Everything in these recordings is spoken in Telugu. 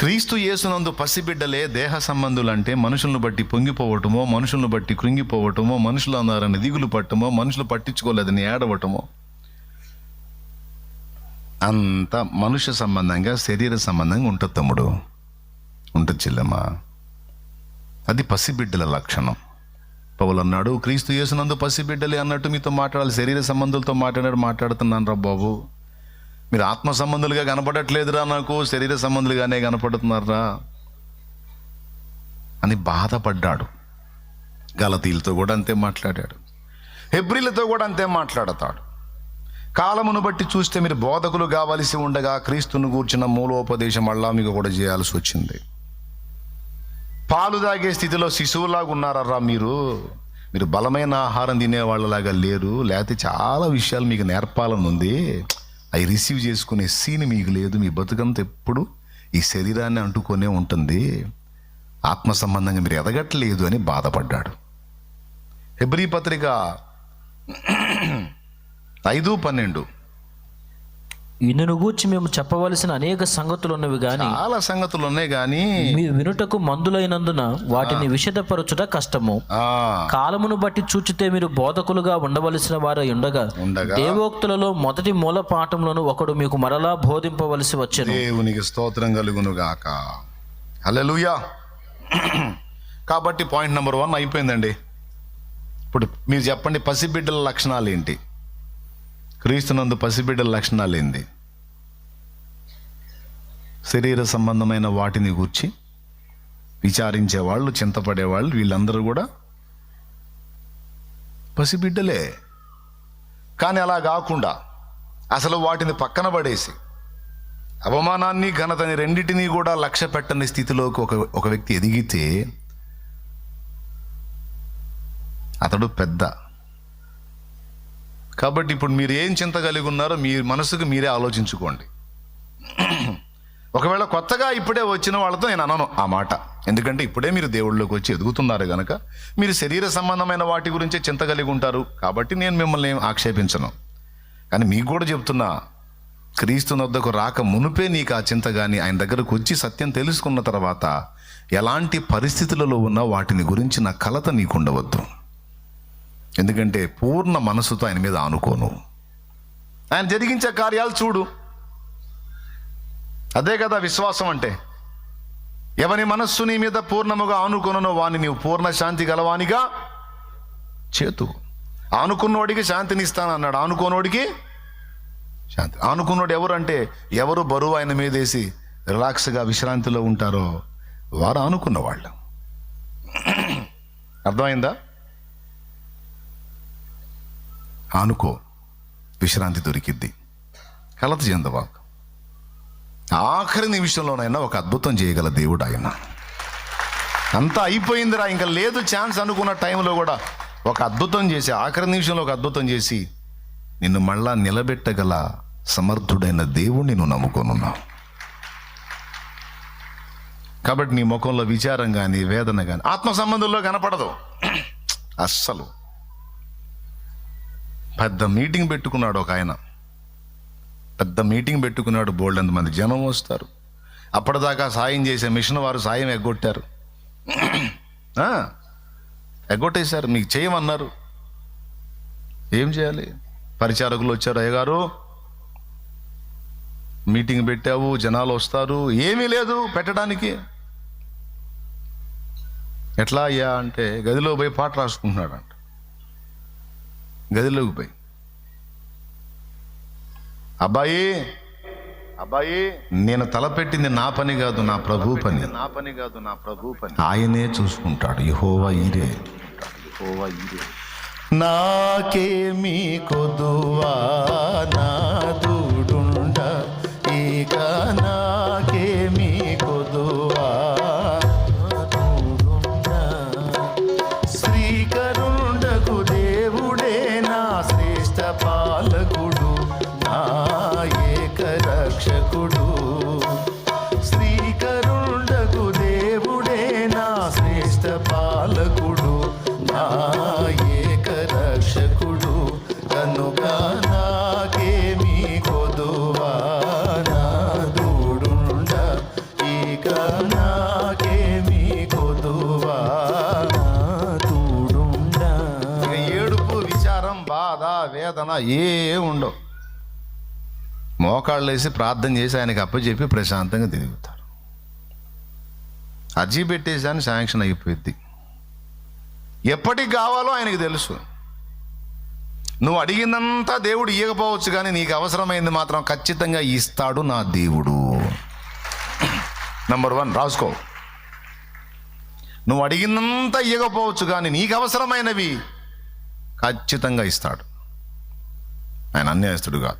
క్రీస్తు యేసునందు పసిబిడ్డలే దేహ సంబంధులు అంటే మనుషులను బట్టి పొంగిపోవటమో మనుషులను బట్టి కృంగిపోవటమో మనుషులు అన్నారని దిగులు పట్టమో మనుషులు పట్టించుకోలేదని ఏడవటమో. అంత మనుష్య సంబంధంగా శరీర సంబంధంగా ఉంటుంది తమ్ముడు. ఉంటుంది చెల్లెమ్మా. అది పసిబిడ్డల లక్షణం. పౌలు అన్నాడు క్రీస్తు యేసునందు పసిబిడ్డలే అన్నట్టు మీతో మాట్లాడాలి శరీర సంబంధులతో మాట్లాడాడు మాట్లాడుతున్నాను రా బాబు. మీరు ఆత్మ సంబంధులుగా కనపడట్లేదురా నాకు శరీర సంబంధులుగానే కనపడుతున్నారా అని బాధపడ్డాడు. గలతీలతో కూడా అంతే మాట్లాడాడు. హెబ్రిలతో కూడా అంతే మాట్లాడతాడు. కాలమును బట్టి చూస్తే మీరు బోధకులు కావలసి ఉండగా క్రీస్తును కూర్చున్న మూలోపదేశం మళ్ళా మీకు కూడా చేయాల్సి వచ్చింది. పాలు తాగే స్థితిలో శిశువులాగా ఉన్నారా మీరు. మీరు బలమైన ఆహారం తినేవాళ్ళలాగా లేరు. లేకపోతే చాలా విషయాలు మీకు నేర్పాలని ఉంది అవి రిసీవ్ చేసుకునే సీన్ మీకు లేదు మీ బతుకంతా ఎప్పుడు ఈ శరీరాన్ని అంటుకొనే ఉంటుంది. ఆత్మ సంబంధంగా మీరు ఎదగట్లేదు అని బాధపడ్డాడు. హెబ్రి పత్రిక ఐదు పన్నెండు. ఇన్నును గూర్చి మేము చెప్పవలసిన అనేక సంగతులు ఉన్నవి గాని చాలా సంగతులు ఉన్నాయి కానీ మీ వినుటకు మందులైనందున వాటిని విషదపరచుట కష్టము. కాలమును బట్టి చూచితే మీరు బోధకులుగా ఉండవలసిన వారై ఉండగా ఉండగా. దేవోక్తులలో మొదటి మూల పాఠంలోను ఒకడు మీకు మరలా బోధింపవలసి వచ్చెను. దేవునికి స్తోత్రం కలుగును గాక హల్లెలూయా. కాబట్టి పాయింట్ నెంబర్ వన్ అయిపోయిందండి. ఇప్పుడు మీరు చెప్పండి పసిబిడ్డల లక్షణాలు ఏంటి క్రీస్తునందు పసిబిడ్డల లక్షణాలు ఏంది శరీర సంబంధమైన వాటిని గూర్చి విచారించేవాళ్ళు చింతపడేవాళ్ళు వీళ్ళందరూ కూడా పసిబిడ్డలే. కానీ అలా కాకుండా అసలు వాటిని పక్కన పడేసి అవమానాన్ని ఘనతని రెండింటినీ కూడా లక్ష్య పెట్టని స్థితిలోకి ఒక ఒక వ్యక్తి ఎదిగితే అతడు పెద్ద కాబట్టి ఇప్పుడు మీరు ఏం చింత కలిగి ఉన్నారో మీ మనసుకు మీరే ఆలోచించుకోండి. ఒకవేళ కొత్తగా ఇప్పుడే వచ్చిన వాళ్ళతో నేను అనను ఆ మాట. ఎందుకంటే ఇప్పుడే మీరు దేవుళ్ళలోకి వచ్చి ఎదుగుతున్నారు కనుక మీరు శరీర సంబంధమైన వాటి గురించే చింత కలిగి ఉంటారు. కాబట్టి నేను మిమ్మల్ని ఏం ఆక్షేపించను. కానీ మీకు కూడా చెప్తున్నా క్రీస్తు వద్దకు రాక మునుపే నీకు ఆ చింత కానీ ఆయన దగ్గరకు వచ్చి సత్యం తెలుసుకున్న తర్వాత ఎలాంటి పరిస్థితులలో ఉన్నా వాటిని గురించిన కలత నీకు ఉండవద్దు ఎందుకంటే పూర్ణ మనసుతో ఆయన మీద ఆనుకోను. ఆయన జరిగించే కార్యాలు చూడు. అదే కదా విశ్వాసం అంటే. ఎవని మనస్సు నీ మీద పూర్ణముగా ఆనుకునో వాని నీవు పూర్ణ శాంతి గలవానిగా చేతు. ఆనుకున్నోడికి శాంతిని ఇస్తానన్నాడు ఆనుకోనోడికి శాంతి. ఆనుకున్నోడు ఎవరు అంటే ఎవరు బరువు ఆయన మీద వేసి రిలాక్స్గా విశ్రాంతిలో ఉంటారో వారు ఆనుకున్న వాళ్ళు అర్థమైందా? ఆనుకో విశ్రాంతి దొరికిద్ది. కలత చెందవాకు ఆఖరి నిమిషంలోనైనా ఒక అద్భుతం చేయగల దేవుడు ఆయన అంతా అయిపోయిందిరా ఇంకా లేదు ఛాన్స్ అనుకున్న టైంలో కూడా ఒక అద్భుతం చేసి ఆఖరి నిమిషంలో ఒక అద్భుతం చేసి నిన్ను మళ్ళా నిలబెట్టగల సమర్థుడైన దేవుణ్ణి నువ్వు నమ్ముకొనున్నావు. కాబట్టి నీ ముఖంలో విచారం కానీ వేదన కానీ ఆత్మ సంబంధంలో కనపడదు. అస్సలు. పెద్ద మీటింగ్ పెట్టుకున్నాడు ఒక ఆయన. పెద్ద మీటింగ్ పెట్టుకున్నాడు బోల్డ్ మంది జనం వస్తారు. అప్పటిదాకా సాయం చేసే మిషన్ వారు సాయం ఎగ్గొట్టారు. ఎగ్గొట్టేశారు. మీకు చేయమన్నారు. ఏం చేయాలి? పరిచారకులు వచ్చారు అయ్యగారు. మీటింగ్ పెట్టావు జనాలు వస్తారు. ఏమీ లేదు పెట్టడానికి. ఎట్లా అయ్యా అంటే గదిలో పోయి పాట రాసుకుంటున్నాడు అంట గదిలోకి పోయి. అబ్బాయి అబ్బాయి నేను తలపెట్టింది నా పని కాదు నా ప్రభు పని. నా పని కాదు నా ప్రభు పని. ఆయనే చూసుకుంటాడు యహోవా ఈరే. యెహోవా ఈరే. నాకేమీ కొదువా నాదుడుండ ఇక కనుక నాకేమీ కొదువా నాదుడుండ ఇక నాకేమీ కొదువా నా తోడుండా ఏడుపు విచారం బాధ వేదన ఏ ఉండవు. మోకాళ్ళు వేసి ప్రార్థన చేసి ఆయనకి అప్పచెప్పి ప్రశాంతంగా తిరుగుతారు. అర్జీ పెట్టేసాని శాంక్షన్ అయిపోయింది ఎప్పటికి కావాలో ఆయనకి తెలుసు. నువ్వు అడిగిందంతా దేవుడు ఇవ్వకపోవచ్చు కానీ నీకు అవసరమైంది మాత్రం ఖచ్చితంగా ఇస్తాడు నా దేవుడు. నంబర్ వన్ రాసుకో. నువ్వు అడిగినంత ఇవ్వకపోవచ్చు కానీ నీకు అవసరమైనవి ఖచ్చితంగా ఇస్తాడు. ఆయన అన్యాయస్తుడు కాదు.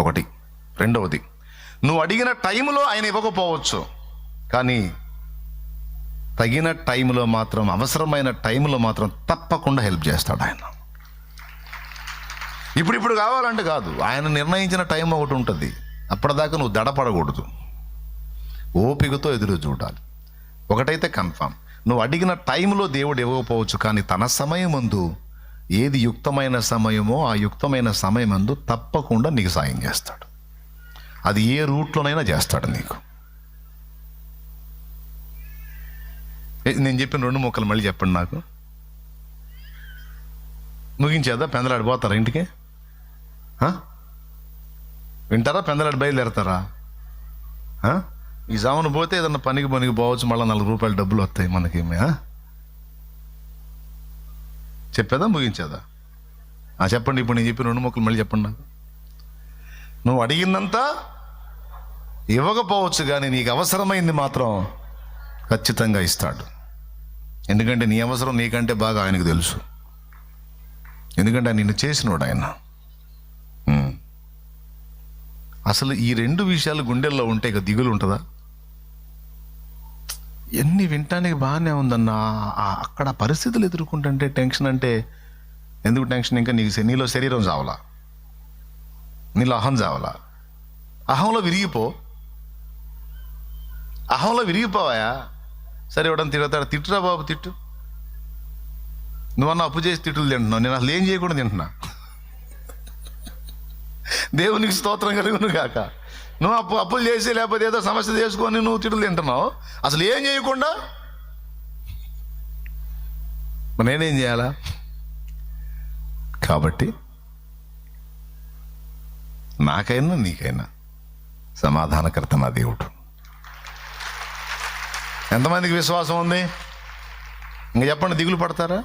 ఒకటి. రెండవది నువ్వు అడిగిన టైంలో ఆయన ఇవ్వకపోవచ్చు కానీ తగిన టైంలో మాత్రం అవసరమైన టైంలో మాత్రం తప్పకుండా హెల్ప్ చేస్తాడు ఆయన. ఇప్పుడు ఇప్పుడు కావాలంటే కాదు. ఆయన నిర్ణయించిన టైం ఒకటి ఉంటుంది. అప్పటిదాకా నువ్వు దడపడకూడదు. ఓపికతో ఎదురు చూడాలి. ఒకటైతే కన్ఫామ్. నువ్వు అడిగిన టైంలో దేవుడు ఇవ్వకపోవచ్చు కానీ తన సమయమందు ఏది యుక్తమైన సమయమో ఆ యుక్తమైన సమయమందు తప్పకుండా నీకు సాయం చేస్తాడు. అది ఏ రూట్లోనైనా చేస్తాడు నీకు. నేను చెప్పిన రెండు ముక్కలు మళ్ళీ చెప్పండి నాకు. ముగించేదా పెందలాడిపోతారా ఇంటికి? వింటారా? పెందలాడు బయలుదేరతారా? ఈ జామున పోతే ఏదన్నా పనికి పనికి పోవచ్చు మళ్ళీ నాలుగు రూపాయలు డబ్బులు వస్తాయి మనకి చెప్పేదా? ముగించేదా? ఆ, చెప్పండి ఇప్పుడు నేను చెప్పిన రెండు మొక్కలు మళ్ళీ చెప్పండి నాకు. నువ్వు అడిగిందంతా ఇవ్వకపోవచ్చు కానీ నీకు అవసరమైంది మాత్రం ఖచ్చితంగా ఇస్తాడు. ఎందుకంటే నీ అవసరం నీకంటే బాగా ఆయనకు తెలుసు. ఎందుకంటే నిన్ను చేసినోడు ఆయన. అసలు ఈ రెండు విషయాలు గుండెల్లో ఉంటే ఇక దిగులు ఉంటుందా? ఎన్ని వినటానికి బాగానే ఉందన్న అక్కడ పరిస్థితులు ఎదుర్కొంటుంటే టెన్షన్ అంటే ఎందుకు టెన్షన్? ఇంకా నీకు నీలో శరీరం చావలా? నీలో అహం చావలా? అహంలో విరిగిపో. అహంలో విరిగిపోవాయా? సరే ఇవ్వడం తిడతాడు? తిట్టురా బాబు తిట్టు. నువ్వన్నా అప్పు చేసి తిట్టులు తింటున్నావు. నేను అసలు ఏం చేయకుండా తింటున్నా? దేవునికి స్తోత్రం కలుగును కాక నువ్వు అప్పు అప్పులు చేసి లేకపోతే ఏదో సమస్య చేసుకొని నువ్వు తిట్టులు తింటున్నావు. అసలు ఏం చేయకుండా? నేనేం చేయాలా? కాబట్టి నాకైనా నీకైనా సమాధానకర్త నా దేవుడు. ఎంతమందికి విశ్వాసం ఉంది? ఇంకా చెప్పండి దిగులు పడతారా?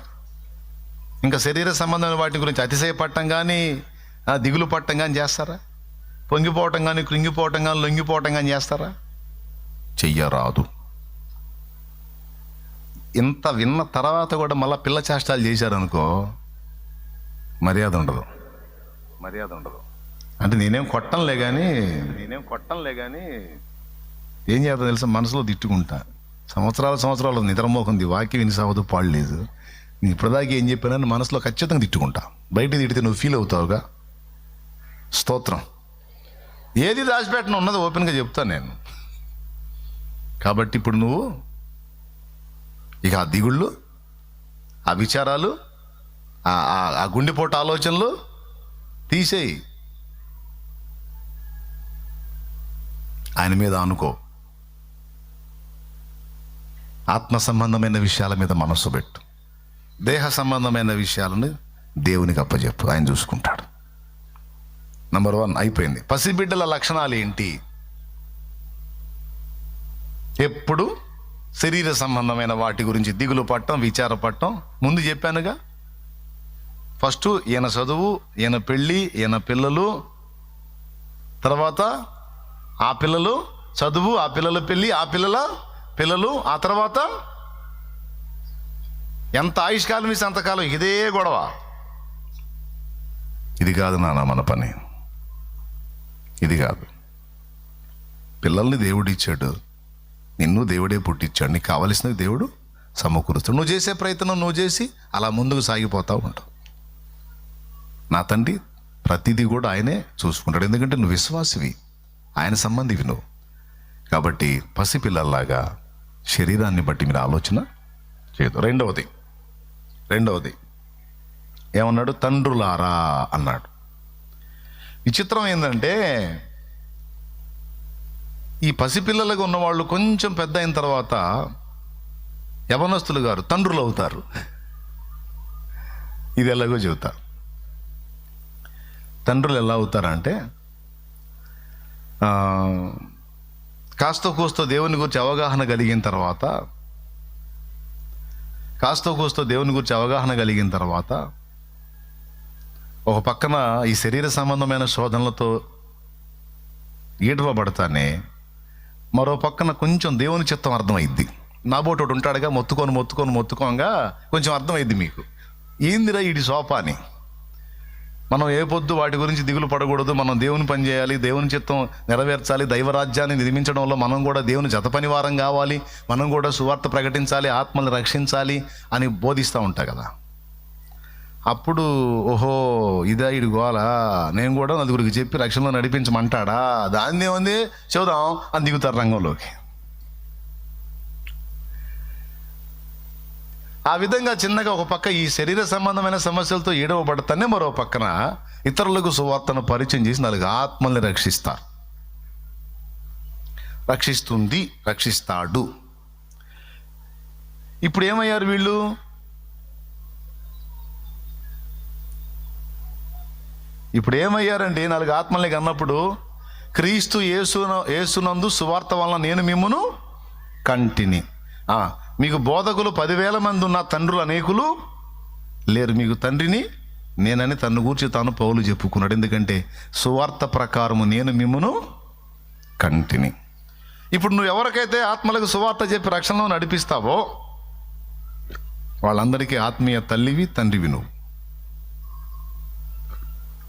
ఇంకా శరీర సంబంధమైన వాటి గురించి అతిశయపడటం కానీ దిగులు పట్టం కానీ చేస్తారా? పొంగిపోవటం కానీ కృంగిపోవటం కానీ లొంగిపోవటం కానీ చేస్తారా? చెయ్యరాదు. ఇంత విన్న తర్వాత కూడా మళ్ళీ పిల్ల చేష్టాలు చేశారనుకో మర్యాద ఉండదు. మర్యాద ఉండదు. అంటే నేనేం కొట్టంలే కానీ నేనేం కొట్టంలే కానీ ఏం చేద్దాం తెలుసా? మనసులో తిట్టుకుంటా. సంవత్సరాల సంవత్సరాలు నిద్రమోకుంది వాక్యం విని సావదు పాడలేదు నేను ఇప్పటిదాకా ఏం చెప్పానని మనసులో ఖచ్చితంగా తిట్టుకుంటా. బయట తిడితే నువ్వు ఫీల్ అవుతావుగా? స్తోత్రం. ఏది దాచిపెట్టిన ఉన్నది ఓపెన్గా చెప్తాను నేను. కాబట్టి ఇప్పుడు నువ్వు ఇక ఆ దిగుళ్ళు ఆ విచారాలు ఆ- ఆ- ఆ గుండెపోటు ఆలోచనలు తీసేయి. ఆయన మీద అనుకో ఆత్మ సంబంధమైన విషయాల మీద మనస్సు పెట్టు. దేహ సంబంధమైన విషయాలను దేవునికి అప్పచెప్పు. ఆయన చూసుకుంటాడు. నంబర్ వన్ అయిపోయింది. పసిబిడ్డల లక్షణాలు ఏంటి? ఎప్పుడు శరీర సంబంధమైన వాటి గురించి దిగులు పట్టం విచార పట్టం ముందు చెప్పానుగా ఫస్ట్ ఈయన చదువు ఈయన పెళ్ళి ఈయన పిల్లలు తర్వాత ఆ పిల్లలు చదువు ఆ పిల్లల పెళ్ళి ఆ పిల్లల పిల్లలు ఆ తర్వాత ఎంత ఆయుష్కాలం ఇస్తే అంతకాలం? ఇదే గొడవ. ఇది కాదు నాన్న మన పని. ఇది కాదు. పిల్లల్ని దేవుడు ఇచ్చాడు. నిన్ను దేవుడే పుట్టించాడు. నీకు కావలసిన దేవుడు సమకూరుస్తాడు. నువ్వు చేసే ప్రయత్నం నువ్వు చేసి అలా ముందుకు సాగిపోతూ ఉంటావు నా తండ్రి ప్రతిదీ కూడా ఆయనే చూసుకుంటాడు. ఎందుకంటే నువ్వు విశ్వాసివి. ఆయన సంబంధివి నువ్వు. కాబట్టి పసిపిల్లల్లాగా శరీరాన్ని బట్టి మీరు ఆలోచన చేయదు రెండవది రెండవది ఏమన్నాడు? తండ్రులారా అన్నాడు. విచిత్రం ఏంటంటే ఈ పసిపిల్లలుగా ఉన్నవాళ్ళు కొంచెం పెద్ద అయిన తర్వాత యవనస్తులు గారు తండ్రులు అవుతారు. ఇది ఎలాగో చెబుతారు తండ్రులు ఎలా అవుతారంటే కాస్త కూస్త కూస్తో దేవుని గురించి అవగాహన కలిగిన తర్వాత కాస్తో కూస్తో దేవుని గురించి అవగాహన కలిగిన తర్వాత ఒక పక్కన ఈ శరీర సంబంధమైన శోధనలతో ఈడవబడతానే మరో పక్కన కొంచెం దేవుని చిత్తం అర్థమైద్ది. నాబోటోడు ఉంటాడుగా మొత్తుకొని మొత్తుకొని మొత్తుకోగా కొంచెం అర్థమైద్ది మీకు. ఏందిరా ఈడి సోపాని? మనం ఏ పొద్దు వాటి గురించి దిగులు పడకూడదు మనం దేవుని పని చేయాలి దేవుని చిత్తం నెరవేర్చాలి దైవరాజ్యాన్ని నిర్మించడంలో మనం కూడా దేవుని జతపని వారం కావాలి మనం కూడా సువార్త ప్రకటించాలి ఆత్మల్ని రక్షించాలి అని బోధిస్తూ ఉంటా కదా. అప్పుడు ఓహో ఇదా ఇడు గోలా. నేను కూడా నలుగురికి చెప్పి రక్షణలో నడిపించమంటాడా? దాన్ని ఏముంది? చూద్దాం అని దిగుతారు రంగంలోకి. ఆ విధంగా చిన్నగా ఒక పక్క ఈ శరీర సంబంధమైన సమస్యలతో ఏడవబడతానే మరో పక్కన ఇతరులకు సువార్తను పరిచయం చేసి నాలుగు ఆత్మల్ని రక్షిస్తారు. రక్షిస్తుంది రక్షిస్తాడు. ఇప్పుడు ఏమయ్యారు వీళ్ళు? ఇప్పుడు ఏమయ్యారండి నాలుగు ఆత్మల్ని కన్నప్పుడు క్రీస్తు యేసు యేసునందు సువార్త వలన నేను మిమ్మును కంటిని. మీకు బోధకులు పదివేల మంది ఉన్న తండ్రులు అనేకులు లేరు. మీకు తండ్రిని నేనని తన్ను గూర్చి తాను పౌలు చెప్పుకున్నాడు. ఎందుకంటే సువార్త ప్రకారము నేను మిమ్మును కంటిని. ఇప్పుడు నువ్వు ఎవరికైతే ఆత్మలకు సువార్త చెప్పి రక్షణలో నడిపిస్తావో వాళ్ళందరికీ ఆత్మీయ తల్లివి తండ్రివి నువ్వు.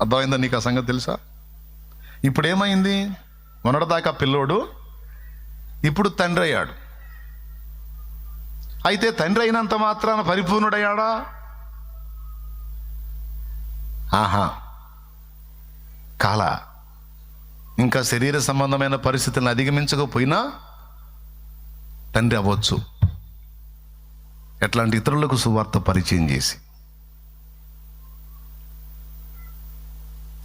అర్థమైందా నీకు ఆ సంగతి తెలుసా? ఇప్పుడు ఏమైంది మొన్నటిదాకా పిల్లోడు ఇప్పుడు తండ్రి అయ్యాడు. అయితే తండ్రి అయినంత మాత్రాన పరిపూర్ణుడయ్యాడా? ఆహా. కాల ఇంకా శరీర సంబంధమైన పరిస్థితులను అధిగమించకపోయినా తండ్రి అవ్వచ్చు. ఎట్లాంటి ఇతరులకు సువార్త పరిచయం చేసి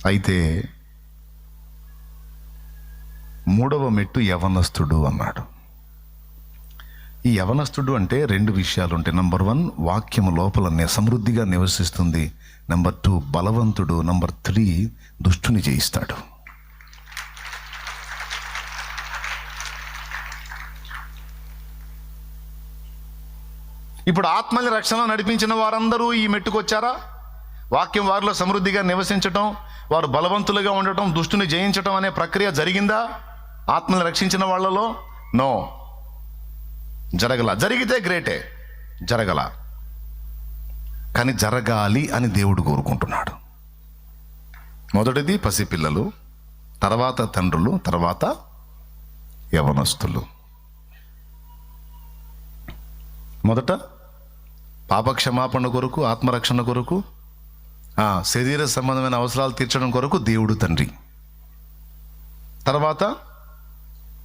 అయితే మూడవ మెట్టు యవనస్తుడు అన్నాడు. ఈ యవనస్తుడు అంటే రెండు విషయాలు ఉంటాయి నెంబర్ వన్ వాక్యము లోపలనే సమృద్ధిగా నివసిస్తుంది. నెంబర్ టూ బలవంతుడు. నెంబర్ త్రీ దుష్టుని జయిస్తాడు. ఇప్పుడు ఆత్మని రక్షణ నడిపించిన వారందరూ ఈ మెట్టుకొచ్చారా? వాక్యం వారిలో సమృద్ధిగా నివసించటం వారు బలవంతులుగా ఉండటం దుష్టుని జయించటం అనే ప్రక్రియ జరిగిందా? ఆత్మని రక్షించిన వాళ్ళలో? నో. జరగల. జరిగితే గ్రేటే. జరగల. కానీ జరగాలి అని దేవుడు కోరుకుంటున్నాడు. మొదటిది పసిపిల్లలు తర్వాత తండ్రులు తర్వాత యవనస్తులు. మొదట పాపక్షమాపణ కొరకు ఆత్మరక్షణ కొరకు శరీర సంబంధమైన అవసరాలు తీర్చడం కొరకు దేవుడు తండ్రి. తర్వాత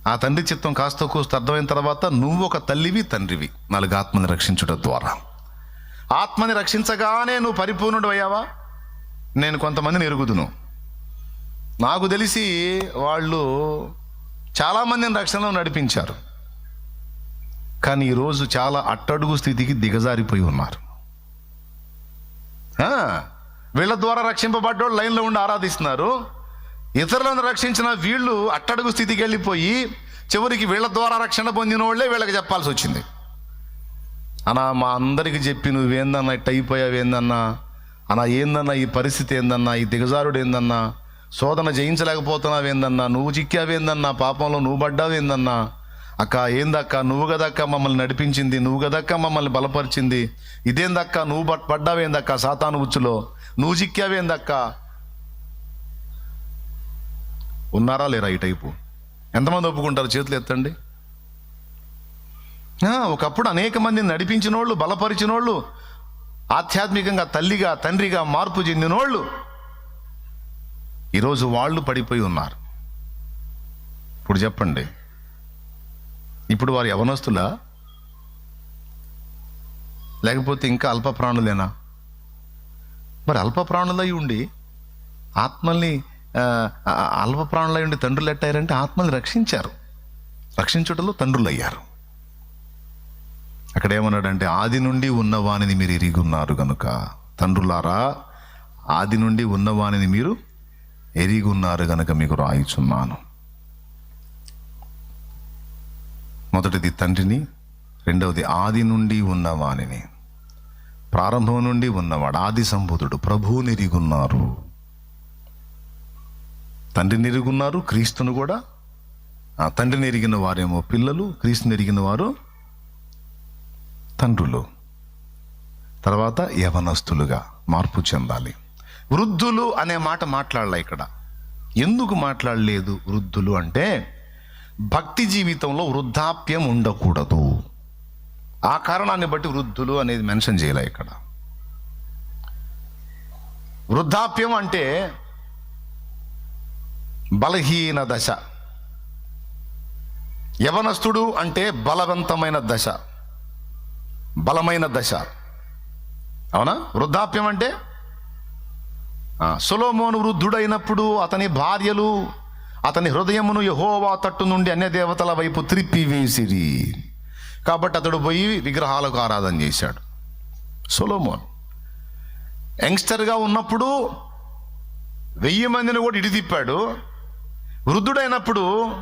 ఆ తండ్రి చిత్తం కాస్త కూస్త అర్థమైన తర్వాత నువ్వు ఒక తల్లివి తండ్రివి. నాలుగు ఆత్మని రక్షించడం ద్వారా. ఆత్మని రక్షించగానే నువ్వు పరిపూర్ణుడు అయ్యావా? నేను కొంతమందిని ఎరుగుదును. నాకు తెలిసి వాళ్ళు చాలామందిని రక్షణలో నడిపించారు. కానీ ఈరోజు చాలా అట్టడుగు స్థితికి దిగజారిపోయి ఉన్నారు. వీళ్ళ ద్వారా రక్షింపబడ్డోళ్ళు లైన్లో ఉండి ఆరాధిస్తున్నారు. ఇతరులను రక్షించిన వీళ్ళు అట్టడుగు స్థితికి వెళ్ళిపోయి చివరికి వీళ్ళ ద్వారా రక్షణ పొందిన వాళ్ళే వీళ్ళకి చెప్పాల్సి వచ్చింది. అనా మా అందరికి చెప్పి నువ్వేందన్నా ఇట్ట అయిపోయావేందన్నా అనా ఏందన్నా ఈ పరిస్థితి ఏందన్నా? ఈ దిగజారుడు ఏందన్నా? శోధన జయించలేకపోతున్నావేందన్నా నువ్వు చిక్కావేందన్నా పాపంలో నువ్వు పడ్డావేందన్నా అక్క ఏందక్క? నువ్వు కదక్క మమ్మల్ని నడిపించింది? నువ్వు కదక్క మమ్మల్ని బలపరిచింది? ఇదేందక్క? నువ్వు పడ్డావేందక్క సాతాను ఉచ్చులో? నువ్వు చిక్కావేందక్క ఉన్నారా లేరా ఈ టైపు? ఎంతమంది ఒప్పుకుంటారు చేతులు ఎత్తండి? ఒకప్పుడు అనేక మందిని నడిపించిన వాళ్ళు బలపరిచిన వాళ్ళు ఆధ్యాత్మికంగా తల్లిగా తండ్రిగా మార్పు చెందిన వాళ్ళు ఈరోజు వాళ్ళు పడిపోయి ఉన్నారు. ఇప్పుడు చెప్పండి. ఇప్పుడు వారు యవనస్తులా? లేకపోతే ఇంకా అల్ప ప్రాణులేనా? మరి అల్ప ప్రాణులై ఉండి ఆత్మల్ని అల్ప ప్రాణులై ఉండి తండ్రులు ఎట్టారంటే ఆత్మల్ని రక్షించారు. రక్షించుటలో తండ్రులు అయ్యారు అక్కడ ఏమన్నాడంటే ఆది నుండి ఉన్నవానిని మీరు ఎరిగున్నారు గనుక. తండ్రులారా ఆది నుండి ఉన్నవానిని మీరు ఎరిగున్నారు గనుక మీకు రాయిచున్నాను. మొదటిది తండ్రిని రెండవది ఆది నుండి ఉన్నవానిని ప్రారంభం నుండి ఉన్నవాడు ఆది సంబుధుడు. ప్రభువు నిరిగున్నారు. తండ్రి ఎరుగున్నారు క్రీస్తును కూడా. ఆ తండ్రిని ఎరిగిన వారేమో పిల్లలు క్రీస్తుని ఎరిగిన వారు తండ్రులు. తర్వాత యవనస్తులుగా మార్పు చెందాలి. వృద్ధులు అనే మాట మాట్లాడలే ఇక్కడ. ఎందుకు మాట్లాడలేదు వృద్ధులు అంటే భక్తి జీవితంలో వృద్ధాప్యం ఉండకూడదు. ఆ కారణాన్ని బట్టి వృద్ధులు అనేది మెన్షన్ చేయలే ఇక్కడ. వృద్ధాప్యం అంటే బలహీన దశ. యవనస్తుడు అంటే బలవంతమైన దశ. బలమైన దశ. అవునా? వృద్ధాప్యం అంటే? సులోమోను వృద్ధుడైనప్పుడు అతని భార్యలు అతని హృదయమును యహోవా తట్టు నుండి అన్య దేవతల వైపు త్రిప్పివేసిరి కాబట్టి అతడు పోయి విగ్రహాలకు ఆరాధన చేశాడు. సొలోమోన్. యంగ్స్టర్గా ఉన్నప్పుడు వెయ్యి మందిని కూడా ఇటు తిప్పాడు వృద్ధుడైనప్పుడు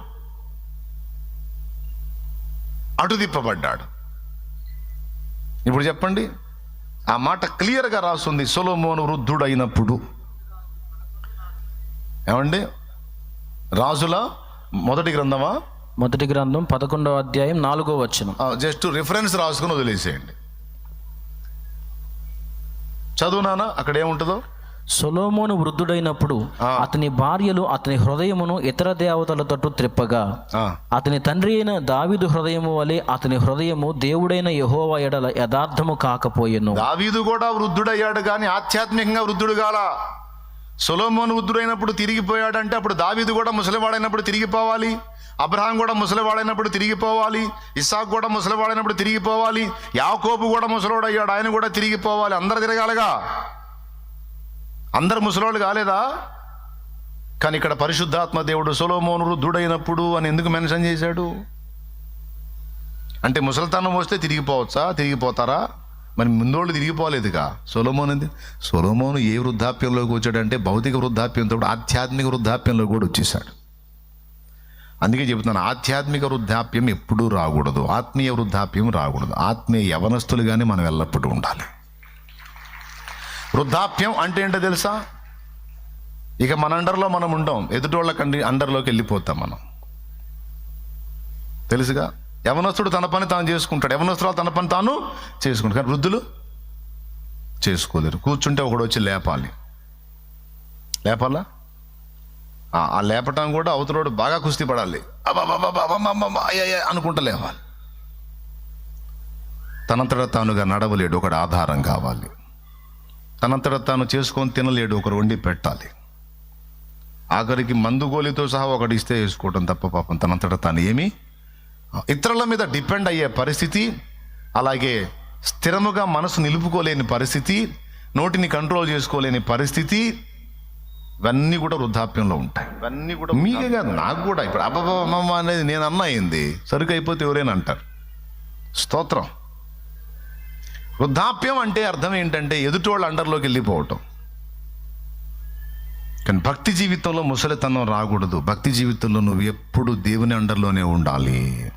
అటు తిప్పబడ్డాడు. ఇప్పుడు చెప్పండి ఆ మాట క్లియర్గా రాస్తుంది సొలోమోను వృద్ధుడైనప్పుడు. ఏమండి? రాజుల మొదటి గ్రంథమా? మొదటి గ్రంథం పదకొండవ అధ్యాయం నాలుగో వచనం. జస్ట్ రిఫరెన్స్ రాసుకుని వదిలేసేయండి. చదువునానా అక్కడ ఏముంటుందో? సొలోమోను వృద్ధుడైనప్పుడు. అతని భార్యలు అతని హృదయమును ఇతర దేవతల తట్టు త్రిప్పగా. అతని తండ్రి అయిన దావీదు హృదయము వలె అతని హృదయము దేవుడైన యెహోవా ఎడల యథార్థము కాకపోయెను. దావీదు కూడా వృద్ధుడయ్యాడు కానీ ఆధ్యాత్మికంగా వృద్ధుడు కాల. సొలోమోను వృద్ధుడైనప్పుడు తిరిగిపోయాడంటే అప్పుడు దావీదు కూడా ముసలివాడైనప్పుడు తిరిగిపోవాలి. అబ్రహాం కూడా ముసలివాడైనప్పుడు తిరిగిపోవాలి ఇస్సాక్ కూడా ముసలివాడైనప్పుడు తిరిగిపోవాలి యాకోబు కూడా ముసలోడయ్యాడు ఆయన కూడా తిరిగిపోవాలి అందరు తిరగాలిగా? అందరు ముసలివాళ్ళు కాలేదా? కానీ ఇక్కడ పరిశుద్ధాత్మ దేవుడు సొలోమోను వృద్ధుడైనప్పుడు అని ఎందుకు మెన్షన్ చేశాడు? అంటే ముసలితనం వస్తే తిరిగిపోవచ్చా తిరిగిపోతారా మరి ముందోళ్ళు తిరిగిపోలేదుగా సొలమోన్ ఏంది సొలోమోను ఏ వృద్ధాప్యంలోకి వచ్చాడంటే భౌతిక వృద్ధాప్యంతో ఆధ్యాత్మిక వృద్ధాప్యంలో కూడా వచ్చేసాడు. అందుకే చెబుతున్నాను ఆధ్యాత్మిక వృద్ధాప్యం ఎప్పుడూ రాకూడదు. ఆత్మీయ వృద్ధాప్యం రాకూడదు. ఆత్మీయ యవనస్తులుగానే మనం ఎల్లప్పుడూ ఉండాలి. వృద్ధాప్యం అంటే ఏంటో తెలుసా? ఇక మన అండర్లో మనం ఉండం ఎదుటోళ్ళ కండి అండర్లోకి వెళ్ళిపోతాం మనం. తెలుసుగా? యవనస్తుడు తన పని తాను చేసుకుంటాడు. యవనస్తురాలు తన పని తాను చేసుకుంటాడు. కానీ వృద్ధులు చేసుకోలేరు. కూర్చుంటే ఒకడు వచ్చి లేపాలి. లేపాలా? ఆ లేపటం కూడా అవతలోడు బాగా కుస్తీ పడాలి. అబ్బబ్బబ్బబ్బబ్బబ్బబ్బ, అనుకుంటా లేవాలి తనంతట తానుగా నడవలేడు ఒకడు ఆధారం కావాలి. తనంతట తాను చేసుకొని తినలేడు ఒకరు వండి పెట్టాలి. ఆఖరికి మందు గోలితో సహా ఒకటి ఇస్తే వేసుకోవడం తప్ప పాపం తనంతట తాను ఏమి ఇతరుల మీద డిపెండ్ అయ్యే పరిస్థితి అలాగే స్థిరముగా మనసు నిలుపుకోలేని పరిస్థితి నోటిని కంట్రోల్ చేసుకోలేని పరిస్థితి ఇవన్నీ కూడా వృద్ధాప్యంలో ఉంటాయి. ఇవన్నీ కూడా మీకే కాదు నాకు కూడా ఇప్పుడు అబ్బమ్మ అనేది నేను అన్న అయింది. సరుకు అయిపోతే ఎవరైనా అంటారు. స్తోత్రం. వృద్ధాప్యం అంటే అర్థం ఏంటంటే ఎదుటి వాళ్ళ అండర్లోకి వెళ్ళిపోవటం. కానీ భక్తి జీవితంలో ముసలితనం రాకూడదు. భక్తి జీవితంలో నువ్వు ఎప్పుడు దేవుని అండర్లోనే ఉండాలి.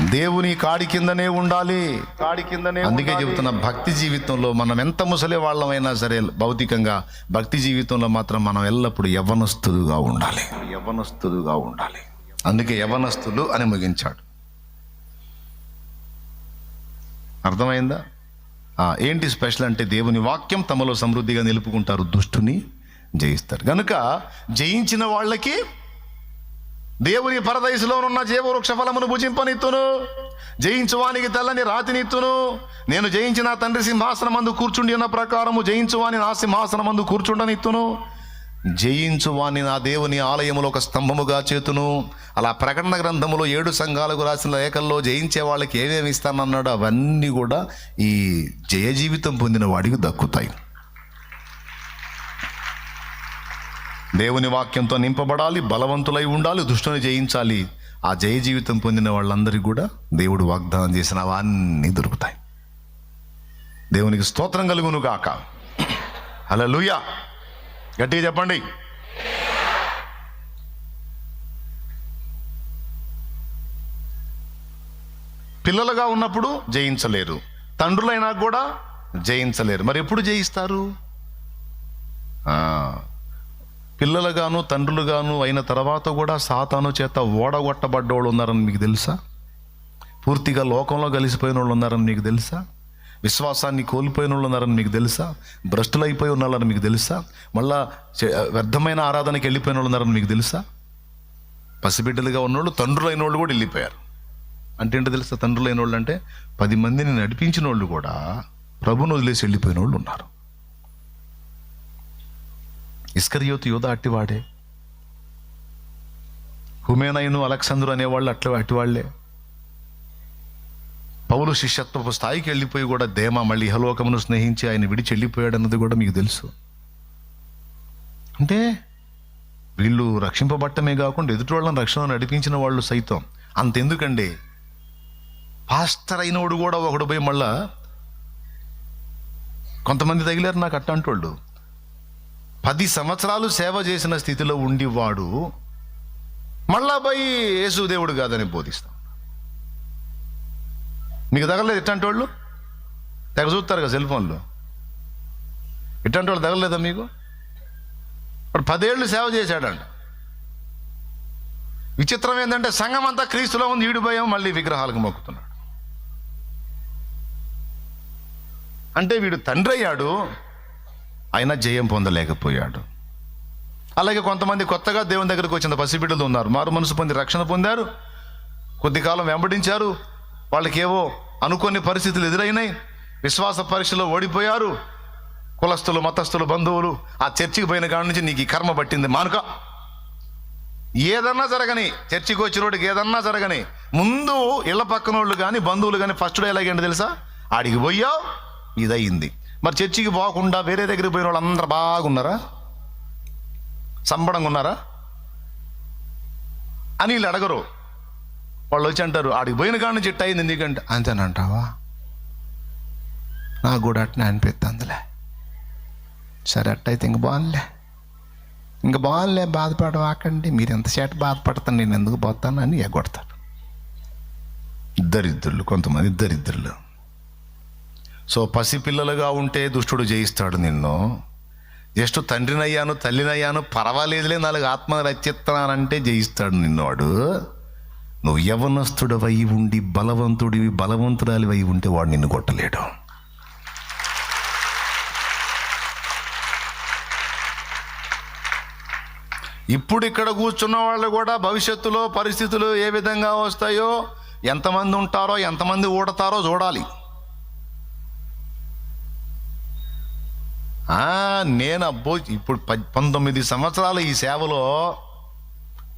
దేవుని కాడి కిందనే ఉండాలి. కాడి కిందనే అందుకే చెబుతున్న భక్తి జీవితంలో మనం ఎంత ముసలి వాళ్ళమైనా సరే భౌతికంగా భక్తి జీవితంలో మాత్రం మనం ఎల్లప్పుడూ యవనస్తులుగా ఉండాలి. యవనస్తులుగా ఉండాలి. అందుకే యవనస్తులు అని ముగించాడు. అర్థమైందా? ఏంటి స్పెషల్ అంటే దేవుని వాక్యం తమలో సమృద్ధిగా నిలుపుకుంటారు దుష్టుని జయిస్తారు. కనుక జయించిన వాళ్ళకి దేవుని పరదయసులో ఉన్న జీవవృక్ష ఫలమును భుజింపనిత్తును. జయించువానికి తెల్లని రాతినిత్తును. నేను జయించిన తండ్రి సింహాసనమందు కూర్చుండి ఉన్న ప్రకారము జయించువాని నా సింహాసనమందు కూర్చుండనిత్తును. జయించువాని నా దేవుని ఆలయములో ఒక స్తంభముగా చేతును. అలా ప్రకటన గ్రంథములో ఏడు సంఘాలకు రాసిన లేఖల్లో జయించే వాళ్ళకి ఏమేమి ఇస్తానన్నాడు అవన్నీ కూడా ఈ జయ జీవితం పొందిన వాడికి దక్కుతాయి. దేవుని వాక్యంతో నింపబడాలి బలవంతులై ఉండాలి దుష్టుని జయించాలి. ఆ జయ జీవితం పొందిన వాళ్ళందరికీ కూడా దేవుడు వాగ్దానం చేసిన అవన్నీ దొరుకుతాయి. దేవునికి స్తోత్రం కలుగును గాక. లూయ గట్టిగా చెప్పండి. పిల్లలుగా ఉన్నప్పుడు జయించలేరు. తండ్రులైనా కూడా జయించలేరు. మరి ఎప్పుడు జయిస్తారు? పిల్లలుగాను తండ్రులుగాను అయిన తర్వాత కూడా సాతాను చేత ఓడగొట్టబడ్డోళ్ళు ఉన్నారని మీకు తెలుసా? పూర్తిగా లోకంలో కలిసిపోయిన వాళ్ళు ఉన్నారని మీకు తెలుసా? విశ్వాసాన్ని కోల్పోయిన వాళ్ళు ఉన్నారని మీకు తెలుసా? భ్రష్టులైపోయి ఉన్నారని మీకు తెలుసా? మళ్ళా వ్యర్థమైన ఆరాధనకి వెళ్ళిపోయిన వాళ్ళు ఉన్నారని మీకు తెలుసా? పసిబిడ్డలుగా ఉన్నోళ్ళు తండ్రులైన వాళ్ళు కూడా వెళ్ళిపోయారు. అంటే ఏంటో తెలుసా? తండ్రులైన వాళ్ళు అంటే పది మందిని నడిపించిన వాళ్ళు కూడా ప్రభుని వదిలేసి వెళ్ళిపోయిన వాళ్ళు ఉన్నారు. ఇస్కరియోతు యోధ అట్టివాడే. హుమేనయును అలెక్సాందరు అనేవాళ్ళు అట్లా అట్టివాళ్ళే. పౌలు శిష్యత్వపు స్థాయికి వెళ్ళిపోయి కూడా దేమ మళ్ళీ ఇహలోకమును స్నేహించి ఆయన విడిచి వెళ్ళిపోయాడన్నది కూడా మీకు తెలుసు. అంటే వీళ్ళు రక్షింపబట్టమే కాకుండా ఎదుటి వాళ్ళని రక్షణ నడిపించిన వాళ్ళు సైతం. అంతెందుకండి? పాస్టర్ అయినోడు కూడా ఒకడు పోయి మళ్ళా కొంతమంది తగిలారు నాకు అట్ట అంటోళ్ళు పది సంవత్సరాలు సేవ చేసిన స్థితిలో ఉండివాడు మళ్ళా పోయి యేసుదేవుడు కాదని బోధిస్తాం మీకు తగలేదు ఇట్లాంటి వాళ్ళు? తెగ చూస్తారు కదా సెల్ ఫోన్లో. వాళ్ళు తగలేదా మీకు? వాడు పదేళ్ళు సేవ చేశాడంట. విచిత్రం ఏంటంటే సంఘం అంతా క్రీస్తులో ఉంది ఈడిపోయాం మళ్ళీ విగ్రహాలకు మొక్కుతున్నాడు. అంటే వీడు తండ్రి అయ్యాడు అయినా జయం పొందలేకపోయాడు. అలాగే కొంతమంది కొత్తగా దేవుని దగ్గరకు వచ్చిన పసిబిడ్డలు ఉన్నారు. మారు మనసు పొంది రక్షణ పొందారు. కొద్ది కాలం వెంబడించారు. వాళ్ళకేవో అనుకోని పరిస్థితులు ఎదురైనాయి. విశ్వాస పరీక్షలో ఓడిపోయారు. కులస్తులు మతస్థులు బంధువులు ఆ చర్చికి పోయిన కాడ నుంచి నీకు ఈ కర్మ పట్టింది మానుక. ఏదన్నా జరగని చర్చికి వచ్చినోడికి ఏదన్నా జరగని ముందు ఇళ్ళ పక్కన వాళ్ళు కానీ బంధువులు కానీ ఫస్ట్ డైలాగ్ ఏంటి తెలుసా? ఆడికి పోయావు ఇదయింది. మరి చర్చికి పోకుండా వేరే దగ్గరికి పోయిన వాళ్ళు అందరు బాగున్నారా? సంబడంగా ఉన్నారా? అని వీళ్ళు అడగరు. వాళ్ళు వచ్చి అంటారు ఆడికి పోయిన కాడి నుంచి ఇట్ట అయింది ఎందుకంటే అంతేనంటావా నాకు కూడా అట్నే అనిపిస్తుందిలే సరే అట్టయితే ఇంక బాగుందిలే. ఇంక బాగుందిలే బాధపడవాకండి మీరు ఎంతసేపు బాధపడతాను నేను ఎందుకు పోతాను అని ఎగ్గొడతారు. దరిద్రులు కొంతమంది దరిద్రులు. సో పసిపిల్లలుగా ఉంటే దుష్టుడు జయిస్తాడు నిన్ను. జస్ట్ తండ్రినయ్యాను తల్లినయ్యాను పర్వాలేదులే నాలుగు ఆత్మ రచిస్తున్నానంటే జయిస్తాడు నిన్ను వాడు నువ్వు యవనస్తుడవై ఉండి బలవంతుడివి బలవంతురాలివై ఉంటే వాడు నిన్ను కొట్టలేడు. ఇప్పుడు ఇక్కడ కూర్చున్న వాళ్ళు కూడా భవిష్యత్తులో పరిస్థితులు ఏ విధంగా వస్తాయో ఎంతమంది ఉంటారో ఎంతమంది ఊడతారో చూడాలి. నేను అబ్బో ఇప్పుడు పంతొమ్మిది సంవత్సరాల ఈ సేవలో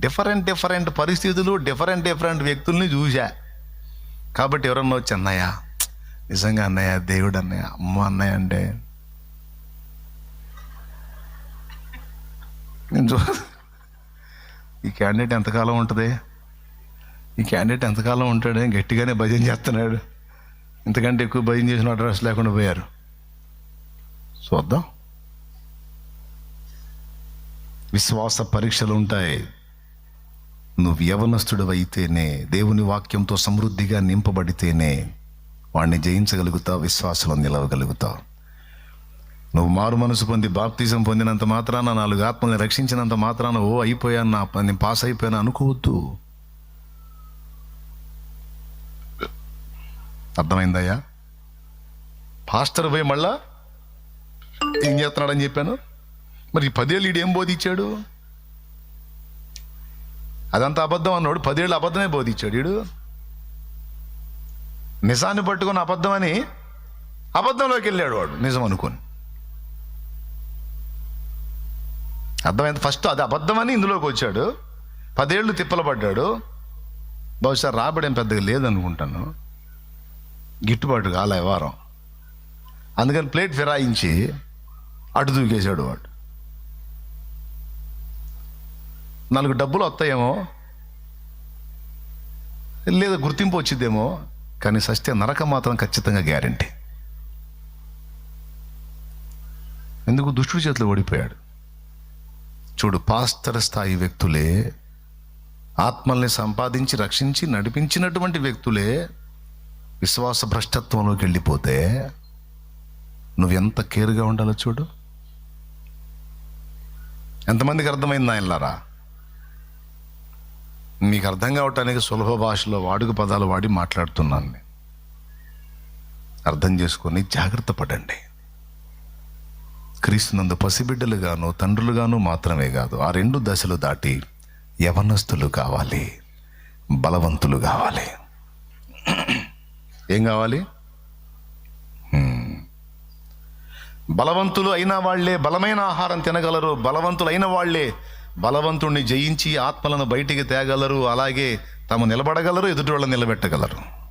డిఫరెంట్ డిఫరెంట్ పరిస్థితులు డిఫరెంట్ డిఫరెంట్ వ్యక్తుల్ని చూశా. కాబట్టి ఎవరన్నా వచ్చి అన్నయ్య నిజంగా అన్నయ్య దేవుడు అన్నయ్య అమ్మ అన్నయ్య అంటే నేను చూ ఈ క్యాండిడేట్ ఎంతకాలం ఉంటుంది? ఈ క్యాండిడేట్ ఎంతకాలం ఉంటాడు? గట్టిగానే భజన చేస్తున్నాడు. ఇంతకంటే ఎక్కువ భయం చేసిన అడ్రస్ లేకుండా పోయారు. చూద్దాం. విశ్వాస పరీక్షలు ఉంటాయి. నువ్వు యవనస్తుడు అయితేనే దేవుని వాక్యంతో సమృద్ధిగా నింపబడితేనే వాడిని జయించగలుగుతావు విశ్వాసంలో నిలవగలుగుతావు. నువ్వు మారు మనసు పొంది బాప్తిజం పొందినంత మాత్రాన నాలుగు ఆత్మల్ని రక్షించినంత మాత్రాన ఓ అయిపోయాను నా పని నేను పాస్ అయిపోయాను అనుకోవద్దు. అర్థమైందయ్యా? పాస్టర్ పోయి మళ్ళా ఏం చేస్తున్నాడని చెప్పాను? మరి పదేళ్ళు ఈడు ఏం బోధించాడు? అదంతా అబద్ధం అన్నాడు. పదేళ్ళు అబద్ధమే బోధించాడు ఈడు. నిజాన్ని పట్టుకొని అబద్ధమని అబద్ధంలోకి వెళ్ళాడు వాడు నిజం అనుకొని. అర్థమైంది? ఫస్ట్ అది అబద్ధమని ఇందులోకి వచ్చాడు. పదేళ్ళు తిప్పలు పడ్డాడు బహుశా రాబడేం పెద్దగా లేదనుకుంటాను. గిట్టుబాటు కాలే వారం. అందుకని ప్లేట్ ఫిరాయించి అటు దూకేశాడు వాడు. నాలుగు డబ్బులు వస్తాయేమో? లేదా గుర్తింపు వచ్చిద్దేమో? కానీ సస్తే నరకం మాత్రం ఖచ్చితంగా గ్యారంటీ. ఎందుకు? దుష్టుడి చేతిలో ఓడిపోయాడు. చూడు పాస్తర స్థాయి వ్యక్తులే ఆత్మల్ని సంపాదించి రక్షించి నడిపించినటువంటి వ్యక్తులే విశ్వాస భ్రష్టత్వంలోకి వెళ్ళిపోతే నువ్వెంత కేర్గా ఉండాలో చూడు. ఎంతమందికి అర్థమైంది ఆయనలారా మీకు అర్థం కావటానికి సులభ భాషలో వాడుక పదాలు వాడి మాట్లాడుతున్నాను నేను. అర్థం చేసుకొని జాగ్రత్త పడండి. క్రీస్తునందు పసిబిడ్డలుగాను తండ్రులుగాను మాత్రమే కాదు ఆ రెండు దశలు దాటి యవనస్తులు కావాలి బలవంతులు కావాలి. ఏం కావాలి? బలవంతులు అయిన వాళ్ళే బలమైన ఆహారం తినగలరు. బలవంతులు అయిన వాళ్ళే బలవంతుణ్ణి జయించి ఆత్మలను బయటికి తేగలరు. అలాగే తాము నిలబడగలరు ఎదుటి వాళ్ళని నిలబెట్టగలరు.